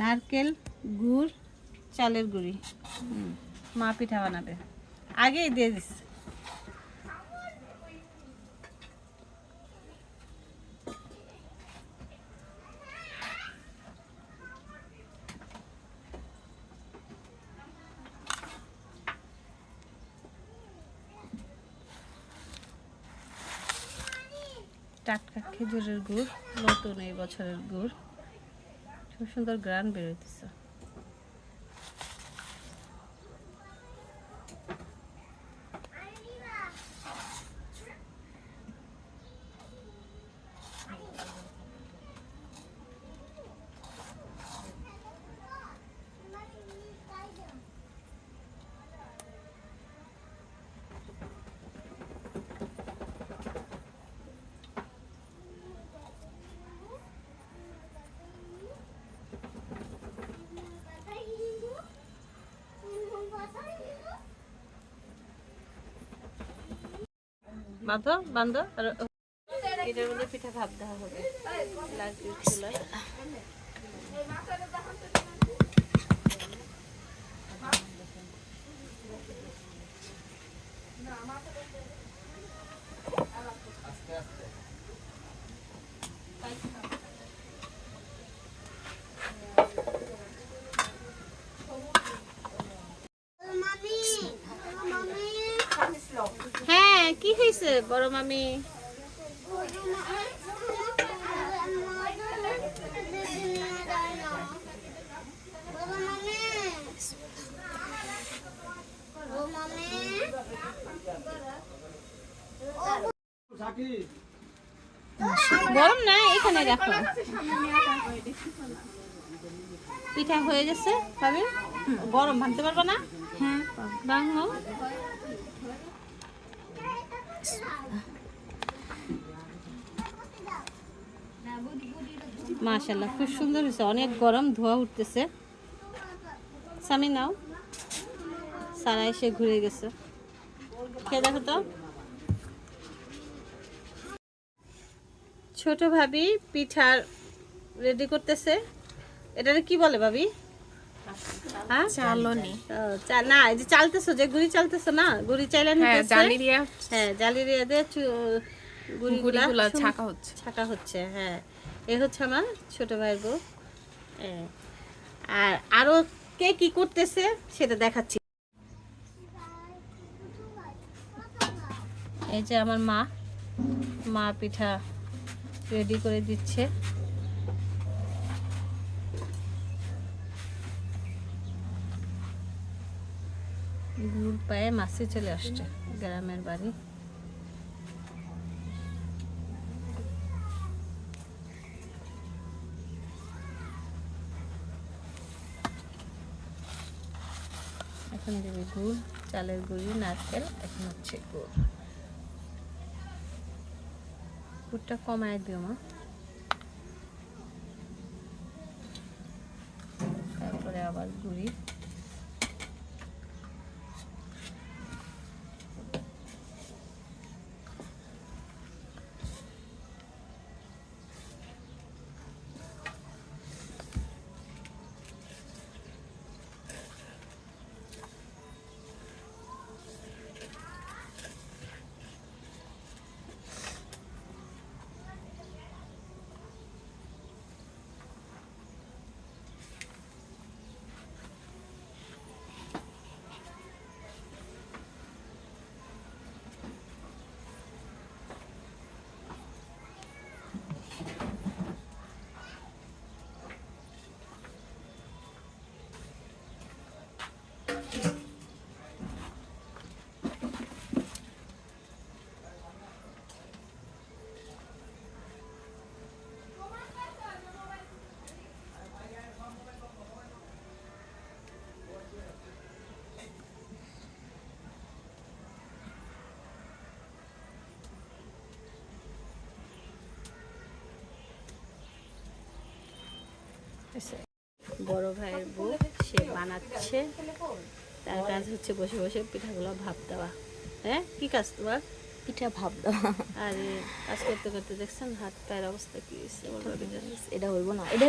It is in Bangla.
নারকেল গুড় চালের গুঁড়ি। মা পিঠা বানাবে। আগেই দিয়ে দিস। টাটকা খেজুরের গুড় নতুন এই বছরের গুড়। খুব সুন্দর গ্রান বেরোইতেছে বাঁধো বাঁধো আর এটার মধ্যে পিঠা ভাব দেওয়া হবে। লাকড়ির চুলায় হ্যাঁ কি হয়েছে, বড় মামি? গরম না এখানে রাখো পিঠা হয়ে গেছে গরম, ভাঙতে পারবে না? হ্যাঁ মাশাল্লাহ খুব সুন্দর হয়েছে। অনেক গরম, ধোয়া উঠতেছে। স্বামী নাও। সারা এসে ঘুরে গেছে। খেয়ে দেখো তো। ছোট ভাবি পিঠার রেডি করতেছে। এটারে কি বলে ভাবি? চালনি। না এই যে চালতেছো যে গুড়ি চালতেছো না গুড়ি চাইলে হ্যাঁ জালি দিয়ে হ্যাঁ জালি দিয়ে দিয়ে গুড়িগুলা গুড়িগুলা ছাকা হচ্ছে। ছাকা হচ্ছে হ্যাঁ। এ হচ্ছে আমার ছোট ভাইয়ের বউ। হ্যাঁ। আর আরও কে কি করতেছে সেটা দেখাচ্ছি। এই যে আমার মা মা পিঠা রেডি করে দিচ্ছে গুড় পায়ে মাসি চলে আসছে, গ্রামের বাড়ি। এখন দেবে গুড়, চালের গুঁড়ি, নারকেল, এখন হচ্ছে গুড়। গুড়টা কমায় দিও মা। তারপরে আবার গুড়ি। বড় ভাইয়ের বউ সে বানাচ্ছে। তার কাজ হচ্ছে বসে বসে পিঠাগুলো ভাব দেওয়া। হ্যাঁ? কি কাজ তোমার? পিঠা ভাব দেওয়া। আরে কাজ করতে করতে দেখছেন হাত পায়ের অবস্থা কি। এটা হইব না। এটা